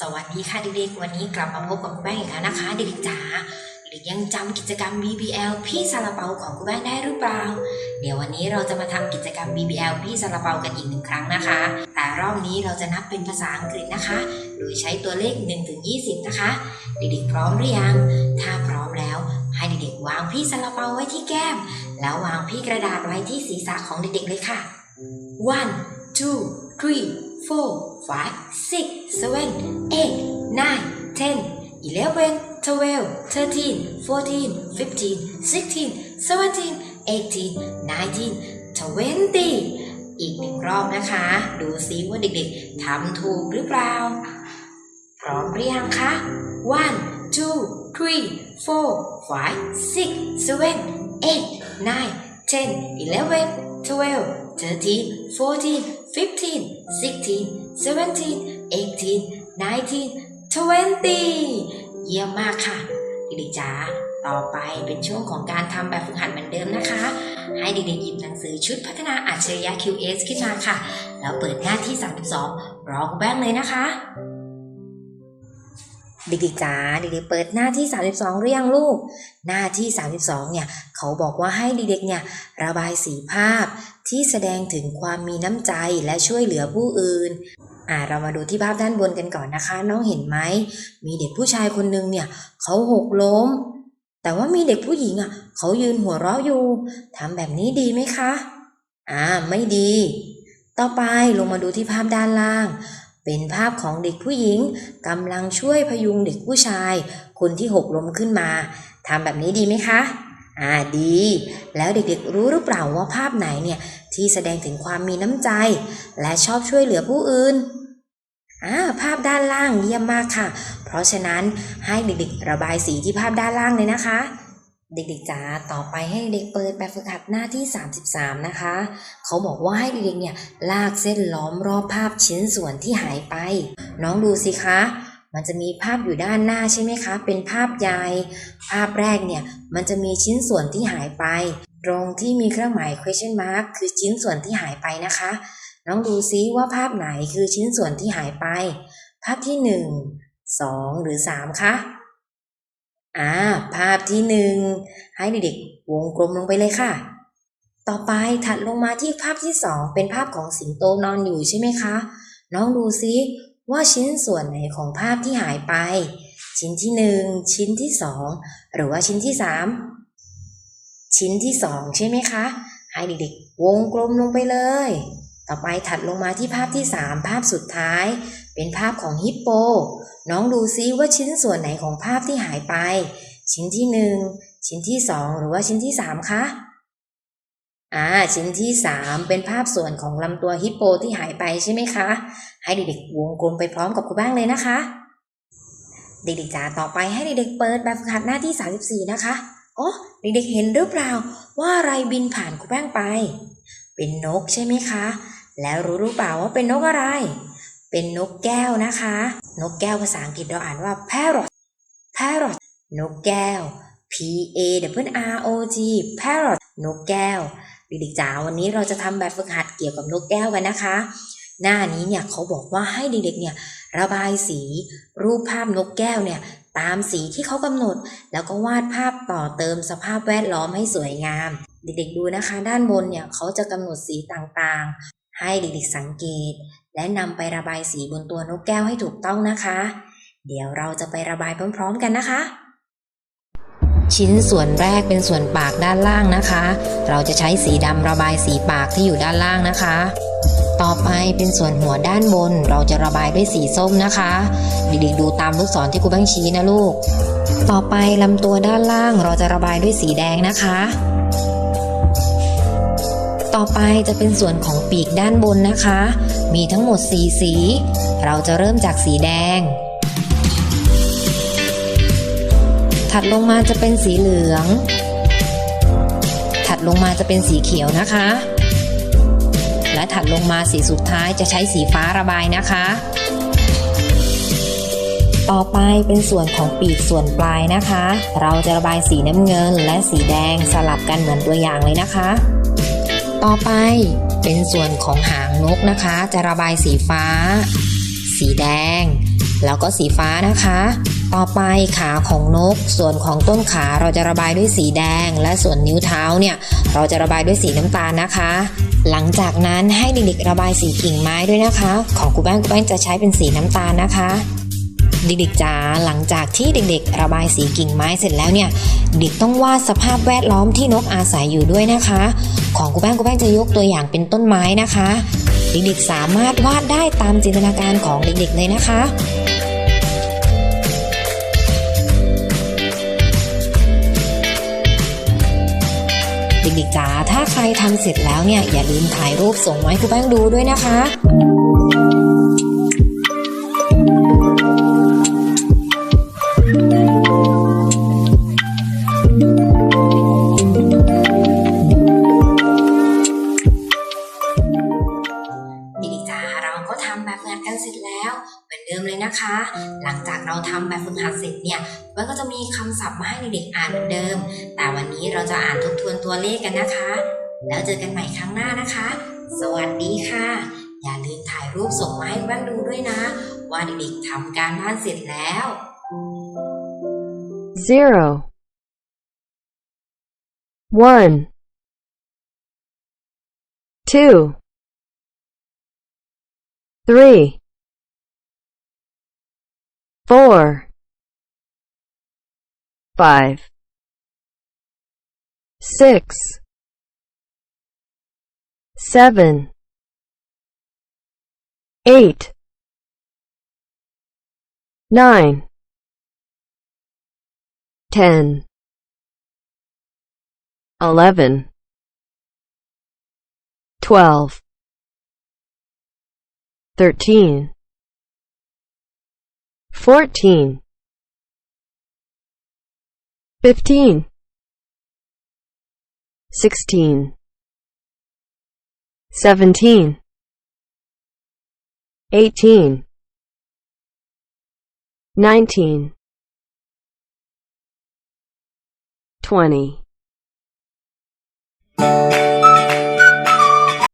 สวัสดีค่ะเด็กๆ วันนี้กลับมาพบกับคุณแป้งอีกแล้วนะคะเด็กๆจ๋าเด็กยังจำกิจกรรม BBL พี่ซาลาเปาของคุณแป้งได้หรือเปล่า เดี๋ยววันนี้เราจะมาทำกิจกรรม BBL พี่ซาลาเปากันอีกหนึ่งครั้งนะคะ แต่รอบนี้เราจะนับเป็นภาษาอังกฤษนะคะ โดยใช้ตัวเลข1ถึง20 นะคะ เด็กๆพร้อมหรือยัง ถ้าพร้อมแล้ว ให้เด็กๆวางพี่ซาลาเปาไว้ที่แก้ม แล้ววางพี่กระดาษไว้ที่ศีรษะของเด็กๆเลยค่ะ one two three four five six seven eight nine ten eleven twelve thirteen fourteen fifteen sixteen seventeen eighteen nineteen twenty อีกหนึ่งรอบนะคะ ดูซิว่าเด็กๆทำถูกหรือเปล่า พร้อมหรือยังคะ one two three four five six seven eight nine ten eleven twelve thirteen fourteen fifteen sixteen seventeen eighteen nineteen twenty เยี่ยมมากค่ะเด็กๆจ๋าต่อไปเป็นช่วงของการทำแบบฝึกหัดเหมือนเดิมนะคะ ให้เด็กๆหยิบหนังสือชุดพัฒนาอัจฉริยะ QS ขึ้นมาค่ะ แล้วเปิดหน้าที่ 32 รอคุณแป้งเลยนะคะ เด็กๆจ๋าเด็กๆเปิดหน้าที่ 32 หรือยังลูก หน้าที่ 32 เนี่ย เขาบอกว่าให้เด็กๆเนี่ยระบายสีภาพที่แสดงถึงความมีน้ำใจและช่วยเหลือผู้อื่นอ่าเรามาดูที่ภาพด้านบนกันก่อนนะคะ น้องเห็นไหมมีเด็กผู้ชายคนหนึ่งเนี่ยเขาหกล้ม แต่ว่ามีเด็กผู้หญิงอะเขายืนหัวเราะอยู่ทำแบบนี้ดีไหมคะ อ่าไม่ดี ต่อไปลงมาดูที่ภาพด้านล่าง เป็นภาพของเด็กผู้หญิงกำลังช่วยพยุงเด็กผู้ชาย คนที่หกล้มขึ้นมาทำแบบนี้ดีไหมคะอ่าดี แล้วเด็กๆรู้หรือเปล่าว่าภาพไหนเนี่ยที่แสดงถึงความมีน้ำใจ และชอบช่วยเหลือผู้อื่นอ่าภาพด้านล่างเยี่ยมมากค่ะ เพราะฉะนั้นให้เด็กๆระบายสีที่ภาพด้านล่างเลยนะคะ เด็กๆจ๋าต่อไปให้เด็กเปิดแบบฝึกหัดหน้าที่ 33 นะคะ เขาบอกว่าให้เด็กๆเนี่ยลากเส้นล้อมรอบภาพชิ้นส่วนที่หายไป น้องดูสิคะ มันจะมีภาพอยู่ด้านหน้าใช่ไหมคะ เป็นภาพใหญ่ภาพแรกเนี่ยมันจะมีชิ้นส่วนที่หายไป ตรงที่มีเครื่องหมาย question mark คือชิ้นส่วนที่หายไปนะคะ น้องดูซิว่าภาพไหนคือชิ้นส่วนที่หายไป ภาพที่หนึ่งสองหรือสามคะ อ่าภาพที่หนึ่งให้เด็กๆวงกลมลงไปเลยค่ะ ต่อไปถัดลงมาที่ภาพที่สองเป็นภาพของสิงโตนอนอยู่ใช่ไหมคะ น้องดูซิว่าชิ้นส่วนไหนของภาพที่หายไป ชิ้นที่หนึ่งชิ้นที่สองหรือว่าชิ้นที่สามชิ้นที่สองใช่ไหมคะ ให้เด็กๆวงกลมลงไปเลย ต่อไปถัดลงมาที่ภาพที่สามภาพสุดท้าย เป็นภาพของฮิปโป น้องดูซิว่าชิ้นส่วนไหนของภาพที่หายไป ชิ้นที่หนึ่งชิ้นที่สองหรือว่าชิ้นที่สามคะ อ่า ชิ้นที่สามเป็นภาพส่วนของลำตัวฮิปโปที่หายไปใช่ไหมคะ ให้เด็กๆวงกลมไปพร้อมกับครูบ้างเลยนะคะ เด็กๆจ๋าต่อไปให้เด็กๆเปิดแบบฝึกหัดหน้าที่ 34 นะคะอ๋อเด็กๆเห็นหรือเปล่า ว่าอะไรบินผ่านครูแป้งไป เป็นนกใช่ไหมคะ แล้วรู้หรือเปล่าว่าเป็นนกอะไร เป็นนกแก้วนะคะ นกแก้วภาษาอังกฤษเราอ่านว่า parrot parrot นกแก้ว P A W R O T parrot นกแก้วเด็กๆจ๋าวันนี้เราจะทำแบบฝึกหัดเกี่ยวกับนกแก้วกันนะคะ หน้านี้เนี่ยเขาบอกว่าให้เด็กๆเนี่ยระบายสีรูปภาพนกแก้วเนี่ยตามสีที่เขากำหนด แล้วก็วาดภาพต่อเติมสภาพแวดล้อมให้สวยงาม เด็กๆดูนะคะ ด้านบนเนี่ยเขาจะกำหนดสีต่างๆ ให้เด็กๆสังเกต และนำไประบายสีบนตัวนกแก้วให้ถูกต้องนะคะ เดี๋ยวเราจะไประบายพร้อม ๆ กันนะคะ ชิ้นส่วนแรกเป็นส่วนปากด้านล่างนะคะ เราจะใช้สีดำระบายสีปากที่อยู่ด้านล่างนะคะ ต่อไปเป็นส่วนหัวด้านบน เราจะระบายด้วยสีส้มนะคะ เด็กๆดูตามลูกศรที่ครูแบงชี้นะลูก ต่อไปลำตัวด้านล่างเราจะระบายด้วยสีแดงนะคะ ต่อไปจะเป็นส่วนของปีกด้านบนนะคะ มีทั้งหมดสีสี เราจะเริ่มจากสีแดง ถัดลงมาจะเป็นสีเหลือง ถัดลงมาจะเป็นสีเขียวนะคะ และถัดลงมาสีสุดท้ายจะใช้สีฟ้าระบายนะคะ ต่อไปเป็นส่วนของปีกส่วนปลายนะคะ เราจะระบายสีน้ำเงินและสีแดงสลับกันเหมือนตัวอย่างเลยนะคะ ต่อไปเป็นส่วนของหางนกนะคะ จะระบายสีฟ้า สีแดง แล้วก็สีฟ้านะคะ ต่อไปขาของนก ส่วนของต้นขาเราจะระบายด้วยสีแดง และส่วนนิ้วเท้าเนี่ยเราจะระบายด้วยสีน้ำตาลนะคะ หลังจากนั้นให้เด็กๆระบายสีกิ่งไม้ด้วยนะคะ ของครูแป้งครูแป้งจะใช้เป็นสีน้ำตาลนะคะเด็กๆจ๋าหลังจากที่เด็กๆ ระบายสีกิ่งไม้เสร็จแล้วเนี่ย เด็กต้องวาดสภาพแวดล้อมที่นกอาศัยอยู่ด้วยนะคะ ครูแป้งครูแป้งจะยกตัวอย่างเป็นต้นไม้นะคะ เด็กๆสามารถวาดได้ตามจินตนาการของเด็กๆเลยนะคะเด็กๆจ๋าถ้าใครทำเสร็จแล้วเนี่ยอย่าลืมถ่ายรูปส่งมาให้ครูแป้งดูด้วยนะคะ งจากเราทำแบบฝึกหัดเสร็จเนี่ยมันก็จะมีคำศัพท์มาให้เด็กๆอ่านเหมือนเดิม แต่วันนี้เราจะอ่านทบทวนตัวเลขกันนะคะ แล้วเจอกันใหม่ครั้งหน้านะคะ สวัสดีค่ะ อย่าลืมถ่ายรูปส่งมาให้แว่ดูด้วยนะ ว่าเด็กๆทำการบ้านเสร็จแล้ว zero, one, two, three, four, five, six, seven, eight, nine, ten, eleven, twelve, thirteen, fourteen, fifteen, sixteen, seventeen, eighteen, nineteen, twenty.